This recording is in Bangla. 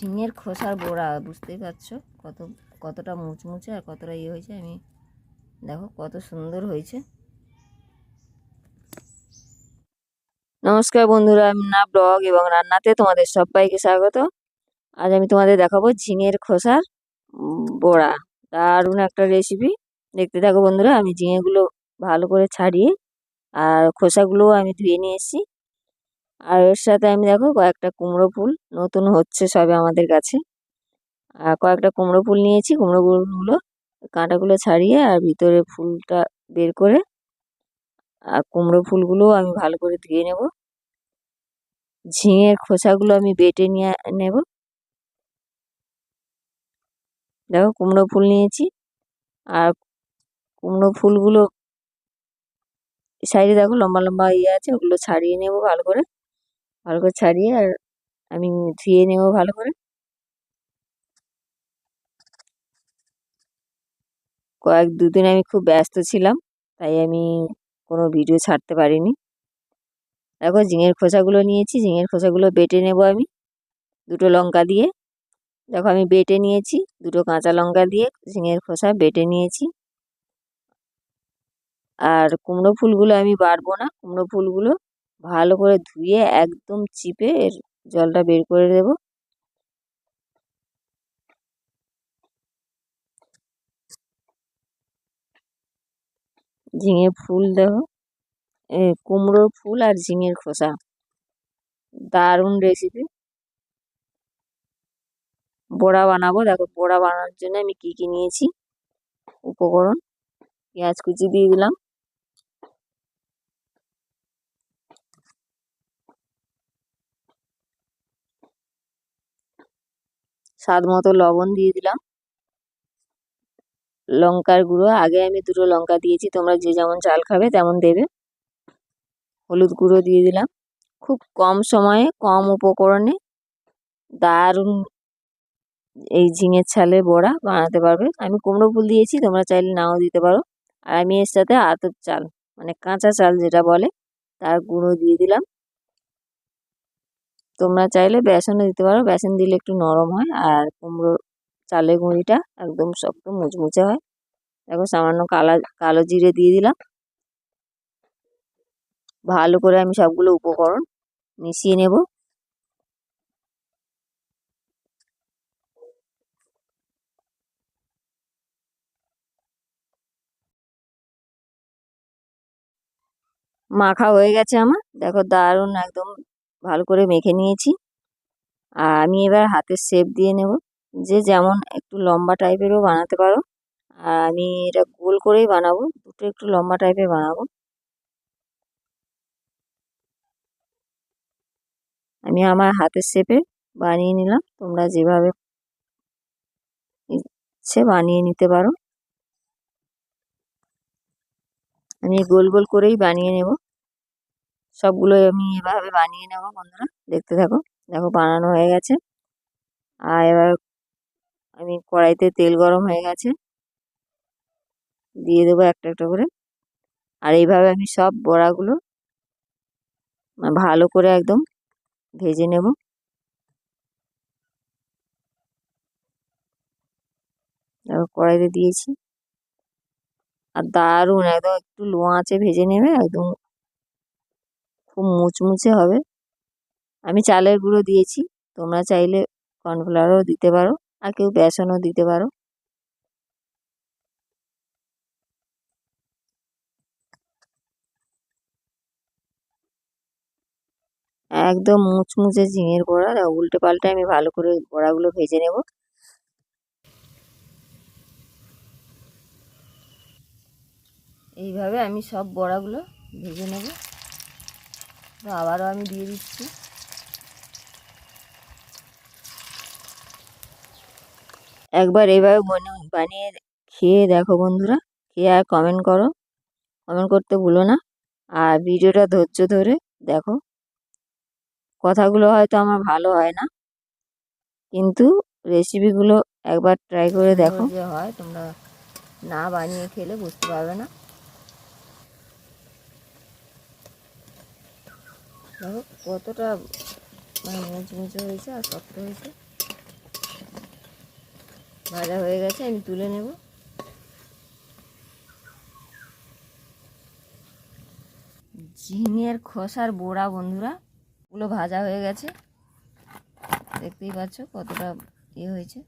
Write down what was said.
ঝিঙের খোসার বড়া বুঝতেই পারছ? কত, কতটা মুচমুচে আর কতটা ইয়ে হয়েছে, আমি দেখো কত সুন্দর হয়েছে। নমস্কার বন্ধুরা, আমি না ব্লগ এবং রান্নাতে তোমাদের সবাইকে স্বাগত। আজ আমি তোমাদের দেখাবো ঝিঙের খোসার বড়া দারুণ একটা রেসিপি দেখতে থাকো বন্ধুরা, আমি ঝিঙেগুলো ভালো করে ছাড়িয়ে আর খোসাগুলোও আমি ধুয়ে নিয়ে এসেছি। আর এর সাথে আমি দেখো কয়েকটা কুমড়ো ফুল, নতুন হচ্ছে সবে আমাদের কাছে। আর কয়েকটা কুমড়ো ফুল নিয়েছি, কুমড়ো ফুলগুলো কাঁটাগুলো ছাড়িয়ে আর ভিতরে ফুলটা বের করে আর কুমড়ো ফুলগুলোও আমি ভালো করে ধুয়ে নেব। ঝিঙের খোসাগুলো আমি বেটে নিয়ে নেব। দেখো কুমড়ো ফুল নিয়েছি আর কুমড়ো ফুলগুলো সাইডে দেখো লম্বা লম্বা ইয়ে আছে, ওগুলো ছাড়িয়ে নেব ভালো করে। ভালো করে ছাড়িয়ে আর আমি ধুয়ে নেব ভালো করে। কয়েক দুদিন আমি খুব ব্যস্ত ছিলাম, তাই আমি কোনো ভিডিও ছাড়তে পারিনি। দেখো ঝিঙের খোসাগুলো নিয়েছি, ঝিঙের খোসাগুলো বেটে নেব আমি দুটো লঙ্কা দিয়ে। দেখো আমি বেটে নিয়েছি দুটো কাঁচা লঙ্কা দিয়ে ঝিঙের খোসা বেটে নিয়েছি। আর কুমড়ো ফুলগুলো আমি বাড়বো না, কুমড়ো ফুলগুলো ভালো করে ধুয়ে একদম চিপে এর জলটা বের করে দেব। ঝিঙে ফুল এ কুমড়োর ফুল আর ঝিঙের খোসা। দারুণ রেসিপি বড়া বানাবো। দেখো বড়া বানানোর জন্য আমি কি কি নিয়েছি। উপকরণ, পেঁয়াজ কুচি দিয়ে দিলাম। স্বাদ মতো লবণ দিয়ে দিলাম। লঙ্কার গুঁড়ো, আগে আমি দুটো লঙ্কা দিয়েছি, তোমরা যে যেমন চাল খাবে তেমন দেবে। হলুদ গুঁড়ো দিয়ে দিলাম। খুব কম সময়ে, কম উপকরণে দারুণ এই ঝিঙের ছালে বড়া বানাতে পারবে। আমি কুমড়ো ফুল দিয়েছি, তোমরা চাইলে নাও দিতে পারো। আর আমি এর সাথে আতপ চাল মানে কাঁচা চাল যেটা বলে, তার গুঁড়ো দিয়ে দিলাম। তোমরা চাইলে বেসনও দিতে পারো। বেসন দিলে একটু নরম হয় আর কুমড়ো চালের গুঁড়িটা একদম শক্ত মুচমুচে হয়। দেখো সামান্য কালা, কালো জিরে দিয়ে দিলাম। ভালো করে আমি সবগুলো উপকরণ মিশিয়ে নেব। মাখা হয়ে গেছে আমার। দেখো দারুণ একদম ভালো করে মেখে নিয়েছি। আর আমি এবার হাতের শেপ দিয়ে নেব। যে যেমন একটু লম্বা টাইপেরও বানাতে পারো। আর আমি এটা গোল করেই বানাবো। দুটো একটু লম্বা টাইপের বানাবো। আমি আমার হাতের শেপে বানিয়ে নিলাম। তোমরা যেভাবে ইচ্ছে বানিয়ে নিতে পারো। আমি গোল গোল করেই বানিয়ে নেব। সবগুলো আমি এভাবে বানিয়ে নেব বন্ধুরা। দেখতে থাকো। দেখো বানানো হয়ে গেছে। আর এবার আমি কড়াইতে তেল গরম হয়ে গেছে। দিয়ে দেবো একটা একটা করে। আর এইভাবে আমি সব বড়াগুলো ভালো করে একদম ভেজে নেব। কড়াইতে দিয়েছি। আর দারুণ একদম একটু লো আঁচে ভেজে নেবে, একদম খুব মুচমুচে হবে। আমি চালের গুঁড়ো দিয়েছি। তোমরা চাইলে কর্নফ্লাওয়ারও দিতে পারো আর কেউ বেসনও দিতে পারো। একদম মুচমুচে ঝিঙের বড়া। উল্টে পাল্টে আমি ভালো করে বড়াগুলো ভেজে নেব। এইভাবে আমি সব বড়াগুলো ভেজে নেব। আবারও আমি দিয়ে দিচ্ছি। একবার এইভাবে বনে- বানিয়ে খেয়ে দেখো বন্ধুরা, খেয়ে আর কমেন্ট করো। কমেন্ট করতে ভুলো না। আর ভিডিওটা ধৈর্য ধরে দেখো। কথাগুলো হয়তো আমার ভালো হয় না, কিন্তু রেসিপিগুলো একবার ট্রাই করে দেখো। যে হয়, তোমরা না বানিয়ে খেলে বুঝতে পারবে না। দেখো কতটা মানে মুচমুচে হয়েছে আর শক্ত হয়েছে। ভাজা হয়ে গেছে, আমি তুলে নেব। ঝিঙের খোসার বোড়া বন্ধুরা ওগুলো ভাজা হয়ে গেছে। দেখতেই পাচ্ছ কতটা ইয়ে হয়েছে।